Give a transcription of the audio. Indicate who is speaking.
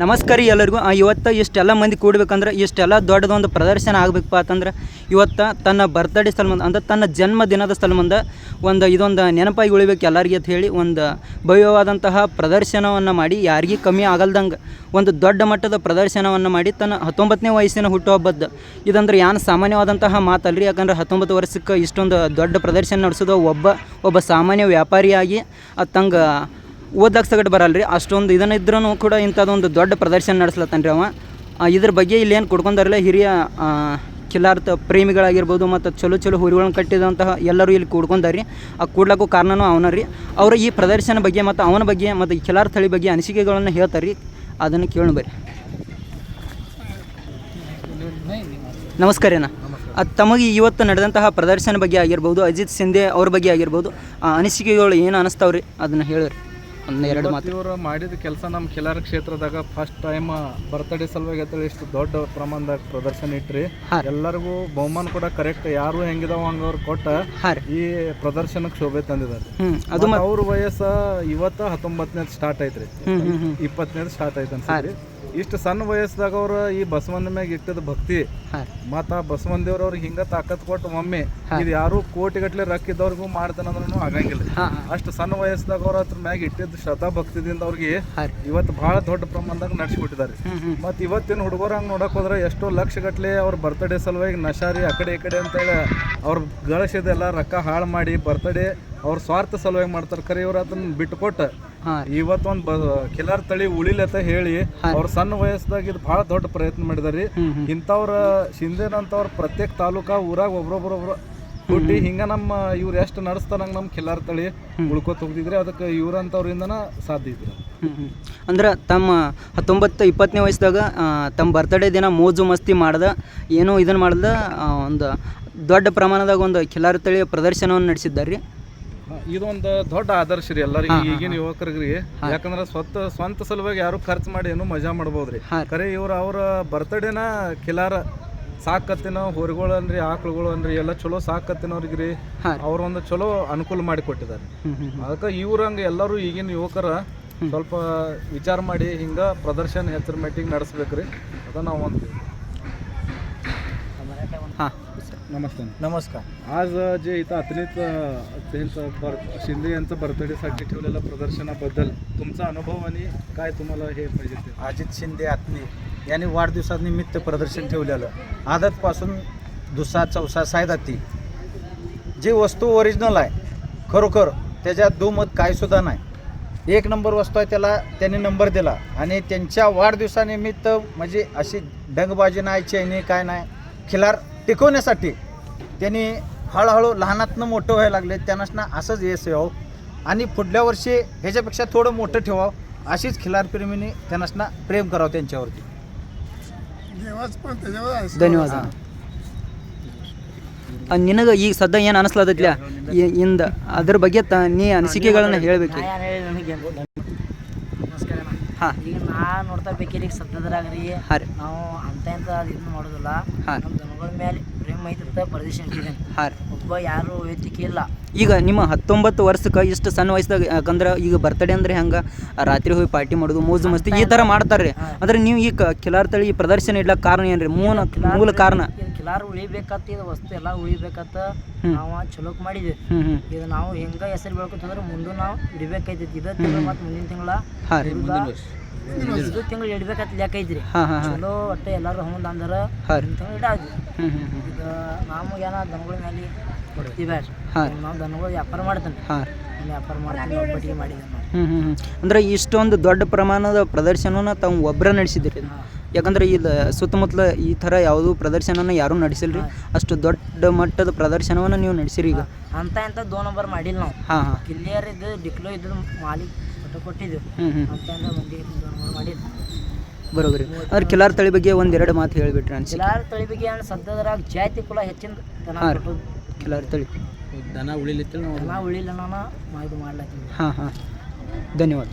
Speaker 1: ನಮಸ್ಕಾರ ಎಲ್ಲರಿಗೂ. ಇವತ್ತು ಇಷ್ಟೆಲ್ಲ ಮಂದಿ ಕೂಡಬೇಕಂದ್ರೆ ಇಷ್ಟೆಲ್ಲ ದೊಡ್ಡದೊಂದು ಪ್ರದರ್ಶನ ಆಗಬೇಕಪ್ಪ ಅಂತಂದ್ರೆ, ಇವತ್ತು ತನ್ನ ಬರ್ತ್ಡೇ ಮುಂದೆ, ಅಂದ್ರೆ ತನ್ನ ಜನ್ಮದಿನದ ಸಲ್ಮಂದ ಒಂದು ಇದೊಂದು ನೆನಪಾಗಿ ಉಳಿಬೇಕು ಎಲ್ಲರಿಗೆ ಅಂತ ಹೇಳಿ ಒಂದು ಭವ್ಯವಾದಂತಹ ಪ್ರದರ್ಶನವನ್ನು ಮಾಡಿ, ಯಾರಿಗೂ ಕಮ್ಮಿ ಆಗಲ್ದಂಗೆ ಒಂದು ದೊಡ್ಡ ಮಟ್ಟದ ಪ್ರದರ್ಶನವನ್ನು ಮಾಡಿ, ತನ್ನ ಹತ್ತೊಂಬತ್ತನೇ ವಯಸ್ಸಿನ ಹುಟ್ಟುಹಬ್ಬದ್ದು. ಇದಂದ್ರೆ ಯಾನ್ ಸಾಮಾನ್ಯವಾದಂತಹ ಮಾತಲ್ರಿ, ಯಾಕಂದ್ರೆ ಹತ್ತೊಂಬತ್ತು ವರ್ಷಕ್ಕೆ ಇಷ್ಟೊಂದು ದೊಡ್ಡ ಪ್ರದರ್ಶನ ನಡೆಸೋದು ಒಬ್ಬ ಒಬ್ಬ ಸಾಮಾನ್ಯ ವ್ಯಾಪಾರಿಯಾಗಿ ಅತ್ತಂಗೆ ತಂಗೆ ಓದಕ್ಕೆ ಸಗಟ್ ಬರಲ್ಲ ರೀ ಅಷ್ಟೊಂದು ಇದನ್ನ ಇದ್ರೂ ಕೂಡ ಇಂಥದ್ದೊಂದು ದೊಡ್ಡ ಪ್ರದರ್ಶನ ನಡೆಸ್ಲತ್ತಾನ ರೀ ಅವ ಇದ್ರ ಬಗ್ಗೆ ಇಲ್ಲಿ ಏನು ಕೊಡ್ಕೊಂಡಾರಲ್ಲ ಹಿರಿಯ ಕಿಲಾರ್ಥ ಪ್ರೇಮಿಗಳಾಗಿರ್ಬೋದು ಮತ್ತು ಚಲೋ ಚಲೋ ಹುರಿಗಳನ್ನ ಕಟ್ಟಿದಂತಹ ಎಲ್ಲರೂ ಇಲ್ಲಿ ಕೂಡ್ಕೊಂಡಾರಿ ಆ ಕೂಡ್ಲಕ್ಕೂ ಕಾರಣನೂ ಅವನ ರೀ ಅವರ ಈ ಪ್ರದರ್ಶನ ಬಗ್ಗೆ ಮತ್ತು ಅವನ ಬಗ್ಗೆ ಮತ್ತು ಈ ಕಿಲಾರ್ ತಳಿ ಬಗ್ಗೆ ಅನಿಸಿಕೆಗಳನ್ನು ಹೇಳ್ತಾರೆ ರೀ ಅದನ್ನು ಕೇಳೋಣ ಬರ್ರಿ. ಅದು ತಮಗೆ ಇವತ್ತು ನಡೆದಂತಹ ಪ್ರದರ್ಶನ ಬಗ್ಗೆ ಆಗಿರ್ಬೋದು ಅಜಿತ್ ಸಿಂಧೆ ಅವ್ರ ಬಗ್ಗೆ ಆಗಿರ್ಬೋದು ಆ ಅನಿಸಿಕೆಗಳು ಏನು ಅನಿಸ್ತಾವ್ರಿ? ಅದನ್ನು ಹೇಳಿರಿ. ಒಂದು ಎರಡು ಮಾತು.
Speaker 2: ಇವರು ಮಾಡಿದ ಕೆಲಸ ನಮ್ಮ ಕಿಲಾರ ಕ್ಷೇತ್ರದಾಗ ಫಸ್ಟ್ ಟೈಮ್ ಬರ್ತಡೇ ಸಲುವಾಗಿ ಅಂತೇಳಿ ಇಷ್ಟು ದೊಡ್ಡ ಪ್ರಮಾಣದಾಗ ಪ್ರದರ್ಶನ ಇಟ್ರಿ. ಎಲ್ಲರಿಗೂ ಬಹುಮಾನ ಕೂಡ ಕರೆಕ್ಟ್ ಯಾರು ಹೆಂಗಿದಾವ ಹಂಗವ್ರು ಕೊಟ್ಟ ಈ ಪ್ರದರ್ಶನಕ್ಕೆ ಶೋಭೆ ತಂದಿದ್ದಾರೆ.
Speaker 1: ಅದು
Speaker 2: ಅವ್ರ ವಯಸ್ಸ ಇವತ್ತ ಹತ್ತೊಂಬತ್ತನೇದು ಸ್ಟಾರ್ಟ್ ಐತ್ರಿ. ಇಪ್ಪತ್ತನೇದು ಸ್ಟಾರ್ಟ್ ಐತೆ ಅನ್ಸತ್ರಿ ಇಷ್ಟು ಸಣ್ಣ ವಯಸ್ಸದಾಗ ಅವ್ರ ಈ ಬಸವನ ಮ್ಯಾಗ ಇಟ್ಟದ ಭಕ್ತಿ ಮತ್ತ ಆ ಬಸವನ ದೇವ್ರ ಅವ್ರಿಗೆ ಹಿಂಗ ತಾಕತ್ ಕೊಟ್ಟು ಒಮ್ಮೆ ಇದು ಯಾರು ಕೋಟಿಗಟ್ಲೆ ರೊಕ್ಕ ಇದ್ದವ್ರಿಗೂ ಮಾಡ್ತಾನಂದ್ರೂ ಆಗಂಗಿಲ್ಲ. ಅಷ್ಟು ಸಣ್ಣ ವಯಸ್ಸದಾಗ ಅವ್ರ ಅದ್ರ ಮ್ಯಾಗ ಇಟ್ಟಿದ್ದ ಶ್ರದ್ಧಾ ಭಕ್ತಿದಿಂದ ಅವ್ರಿಗೆ ಇವತ್ತು ಬಹಳ ದೊಡ್ಡ ಪ್ರಮಾಣದಾಗ ನಡ್ಸಿಬಿಟ್ಟಿದ್ದಾರೆ ಮತ್ತ ಇವತ್ತಿನ ಹುಡುಗರ ಹಂಗ ನೋಡಕ್ ಹೋದ್ರೆ ಎಷ್ಟೋ ಲಕ್ಷ ಗಟ್ಲೆ ಅವ್ರ ಬರ್ತ್ಡೇ ಸಲುವಾಗಿ ನಶಾರಿ ಆ ಕಡೆ ಈ ಕಡೆ ಅಂತೇಳಿ ಅವ್ರ ಗಳಿಸಿದೆಲ್ಲ ರೊಕ್ಕ ಹಾಳು ಮಾಡಿ ಬರ್ತ್ಡೇ ಅವ್ರ ಸ್ವಾರ್ಥ ಸಲುವಾಗಿ ಮಾಡ್ತಾರೆ. ಖರೆ ಇವ್ರು ಅದನ್ನ ಬಿಟ್ಕೊಟ್ಟು ಇವತ್ತೊಂದು ಕಿಲಾರ್ ತಳಿ ಉಳಿಲತ್ತ ಹೇಳಿ ಅವ್ರ ಸಣ್ಣ ವಯಸ್ಸದಾಗ ಇದು ಬಹಳ ದೊಡ್ಡ ಪ್ರಯತ್ನ ಮಾಡಿದಾರಿ. ಇಂಥವ್ರ ಶಿಂದೇನಂತವ್ರ ಪ್ರತ್ಯೇಕ ತಾಲೂಕಾ ಊರಾಗ ಒಬ್ರೊಬ್ರೊಬ್ರು ಹುಟ್ಟಿ ಹಿಂಗ ನಮ್ಮ ಇವ್ರು ಎಷ್ಟು ನಡೆಸ್ತಾರಂಗ ನಮ್ಮ ಕೆಲರ್ ತಳಿ ಉಳ್ಕೊತ ಹೋಗ್ತಿದ್ರಿ. ಅದಕ್ಕೆ ಇವ್ರಂತವ್ರಿಂದನ ಸಾಧ್ಯ ಇದ್ರು
Speaker 1: ಅಂದ್ರೆ ತಮ್ಮ ಹತ್ತೊಂಬತ್ತು ಇಪ್ಪತ್ತನೇ ವಯಸ್ಸದಾಗ ತಮ್ಮ ಬರ್ತಡೇ ದಿನ ಮೋಜು ಮಸ್ತಿ ಮಾಡ್ದ ಏನೋ ಇದನ್ನು ಮಾಡ್ದ ಒಂದು ದೊಡ್ಡ ಪ್ರಮಾಣದಾಗ ಒಂದು ಕೆಲಾರ ತಳಿಯ ಪ್ರದರ್ಶನವನ್ನು ನಡೆಸಿದ್ದಾರೆ ರೀ
Speaker 2: ಇದೊಂದು ದೊಡ್ಡ ಆದರ್ಶ ರೀ ಎಲ್ಲರಿಗೂ ಈಗಿನ ಯುವಕರಿಗೆ. ಯಾಕಂದ್ರೆ ಸ್ವಂತ ಸ್ವಂತ ಸಲುವಾಗಿ ಯಾರು ಖರ್ಚು ಮಾಡಿ ಏನು ಮಜಾ ಮಾಡ್ಬೋದ್ರಿ.
Speaker 1: ಕರೆ
Speaker 2: ಖರೆ ಇವ್ರ ಅವ್ರ ಬರ್ತಡೇನ ಕಿಲಾರ ಸಾಕತ್ತಿನ ಹೊರಗಳು ಅನ್ರಿ ಆಕಳುಗಳು ಅನ್ರಿ ಎಲ್ಲ ಚಲೋ ಸಾಕತ್ತಿನವ್ರಿಗೆ ರೀ ಅವ್ರ ಒಂದು ಚಲೋ ಅನುಕೂಲ ಮಾಡಿ ಕೊಟ್ಟಿದ್ದಾರೆ. ಅದಕ್ಕೆ ಇವ್ರಂಗೆ ಎಲ್ಲರೂ ಈಗಿನ ಯುವಕರ ಸ್ವಲ್ಪ ವಿಚಾರ ಮಾಡಿ ಹಿಂಗ ಪ್ರದರ್ಶನ ಹೆಸರು ಮೀಟಿಂಗ್ ನಡೆಸ್ಬೇಕ್ರಿ. ಅದ ನಾವು ಒಂದು नमस्कार.
Speaker 3: नमस्कार.
Speaker 2: आज जे इथं अतनीत त्यांचं बर शिंदे यांचं बर्थडेसाठी ठेवलेलं प्रदर्शनाबद्दल तुमचा अनुभव आणि काय तुम्हाला हे पाहिजे ते?
Speaker 3: अजित शिंदे आत्मे यांनी वाढदिवसानिमित्त प्रदर्शन ठेवलेलं. आदतपासून दुसा चौसा सायदाती. जी वस्तू ओरिजिनल आहे खरोखर त्याच्यात दुमत काहीसुद्धा नाही. एक नंबर वस्तू आहे त्याला त्यांनी नंबर दिला आणि त्यांच्या वाढदिवसानिमित्त म्हणजे अशी डंगबाजी नाही चैनी काय नाही खिलार टिकवण्यासाठी त्यांनी हळूहळू लहानातनं मोठं व्हायला लागले त्यांना असंच यश यावं आणि पुढल्या वर्षी ह्याच्यापेक्षा थोडं मोठं ठेवावं अशीच खिलारप्रेमीने त्यांना प्रेम करावं त्यांच्यावरती
Speaker 1: ಧನ್ಯವಾದ ನಿನಗೆ ಈಗ ಸದ್ಯ ಏನು ಅನಿಸ್ಲತ್ತೈತ್ಲ ಇಂದ ಅದ್ರ ಬಗ್ಗೆ ತ ನೀ ಅನಿಸಿಕೆಗಳನ್ನ ಹೇಳಬೇಕು
Speaker 4: ಈಗ ನಾ ನೋಡ್ತಾ ಬೇಕಿರಿ ಸತ್ತದ್ರಾಗ ರೀ. ನಾವು ಅಂತ ಇಂತ ಇದನ್ನ ಮಾಡೋದಿಲ್ಲ. ನಮ್ಮ ದನಗಳ ಮೇಲೆ ಪ್ರೇಮ ಇಟ್ಟಿದ್ದೇನೆ
Speaker 1: ಹಾಂ
Speaker 4: ಒಬ್ಬ ಯಾರು ವೈಯಕ್ತಿಕ ಇಲ್ಲ.
Speaker 1: ಈಗ ನಿಮ್ಮ ಹತ್ತೊಂಬತ್ತು ವರ್ಷಕ್ಕೆ ಇಷ್ಟು ಸಣ್ಣ ವಯಸ್ಸದಾಗ ಯಾಕಂದ್ರೆ ಈಗ ಬರ್ತಡೇ ಅಂದ್ರೆ ಹೆಂಗೆ? ರಾತ್ರಿ ಹೋಗಿ ಪಾರ್ಟಿ ಮಾಡೋದು ಮೋಜು ಮಸ್ತಿ ಈ ಥರ ಮಾಡ್ತಾರೆ ರೀ ಅಂದ್ರೆ ನೀವು ಈ ಕಿಲಾರ್ ತಳಿ ಪ್ರದರ್ಶನ ಇಡ್ಲಕ್ಕೆ ಕಾರಣ ಏನು ರೀ ಮೂಲ ಮೂಲ ಕಾರಣ?
Speaker 4: ಕಿಲಾರು ಉಳಿಬೇಕತ್ತ ಇದು ವಸ್ತು ಎಲ್ಲ ಉಳಿಬೇಕತ್ತ ನಾವು ಚಲೋಕ್ ಮಾಡಿದ್ವಿ. ಇದು ನಾವು ಹೆಂಗ ಹೆಸರು ಬೆಳ್ಕೊತಂದ್ರೆ ಮುಂದೆ ನಾವು ಇಡಬೇಕಾಯ್ತೈತಿ. ಇದ ತಿಂಗಳ ಮತ್ತು ಮುಂದಿನ ತಿಂಗಳ ಇದು ತಿಂಗಳು ಇಡ್ಬೇಕಂತ
Speaker 1: ಲೆಕ್ಕೈತ್ರಿ.
Speaker 4: ಚಲೋ ಒಟ್ಟು ಎಲ್ಲಾರು ಹಂಗಂದ ಅಂದ್ರ ತಿಂಗಳು ಇಡಾದ್ವಿ ಈಗ ನಾವು ಏನ ದನಗಳ ಮೇಲೆ ಕೊಡ್ತೀವಿ. ನಾವು ದನಗಳು ವ್ಯಾಪಾರ ಮಾಡ್ತೇನೆ ವ್ಯಾಪಾರ ಮಾಡ್ತೀನಿ ಒಬ್ಬಟ್ಟಿಗೆ
Speaker 1: ಅಂದ್ರೆ ಇಷ್ಟೊಂದು ದೊಡ್ಡ ಪ್ರಮಾಣದ ಪ್ರದರ್ಶನನ ತಾವು ಒಬ್ಬರ ನಡೆಸಿದ್ದೀರಿ ಯಾಕಂದ್ರೆ ಇಲ್ಲಿ ಸುತ್ತಮುತ್ತಲ ಈ ಥರ ಯಾವುದೂ ಪ್ರದರ್ಶನನ ಯಾರೂ ನಡೆಸಿಲ್ರಿ. ಅಷ್ಟು ದೊಡ್ಡ ಮಟ್ಟದ ಪ್ರದರ್ಶನವನ್ನು ನೀವು ನಡೆಸಿರಿ ಈಗ
Speaker 4: ಅಂತ ಎಂತ ದೋ ನಂಬರ್ ಮಾಡಿಲ್ಲ ನಾವು.
Speaker 1: ಹಾಂ ಹಾಂ.
Speaker 4: ಕಿಲ್ಲಿಯರ್ ಇದ್ದು ಡಿಕ್ಲೋ ಇದ್ದು ಮಾಲಿಕ್ ಫೋಟೋ ಕೊಟ್ಟಿದ್ದು
Speaker 1: ಹ್ಞೂ ಹ್ಞೂ
Speaker 4: ಅಂತ ಮಂದಿ ದೋ ನಂಬರ್ ಮಾಡಿದ್ದು
Speaker 1: ಬರೋಬ್ಬರಿ ಅಂದ್ರೆ ಕಿಲಾರ್ ತಳಿ ಬಗ್ಗೆ ಒಂದೆರಡು ಮಾತು ಹೇಳಿಬಿಟ್ರಿ ಅನ್ಸಿ.
Speaker 4: ಕಿಲಾರ್ ತಳಿ ಬಗ್ಗೆ ಏನು ಸದ್ಯದ್ರಾಗ ಜಾತಿ ಕುಲ ಹೆಚ್ಚಿನ ದನ
Speaker 1: ಹಾಂ ರೀ.
Speaker 4: ಕೊಟ್ಟದ್ದು.
Speaker 1: ಕಿಲಾರ್ ತಳಿ.
Speaker 4: ದನ ಉಳಿಲ್ಲ ನಾನು ಇದು ಮಾಡ್ಲತ್ತೀನಿ
Speaker 1: ಹಾಂ ಹಾಂ. ಧನ್ಯವಾದ.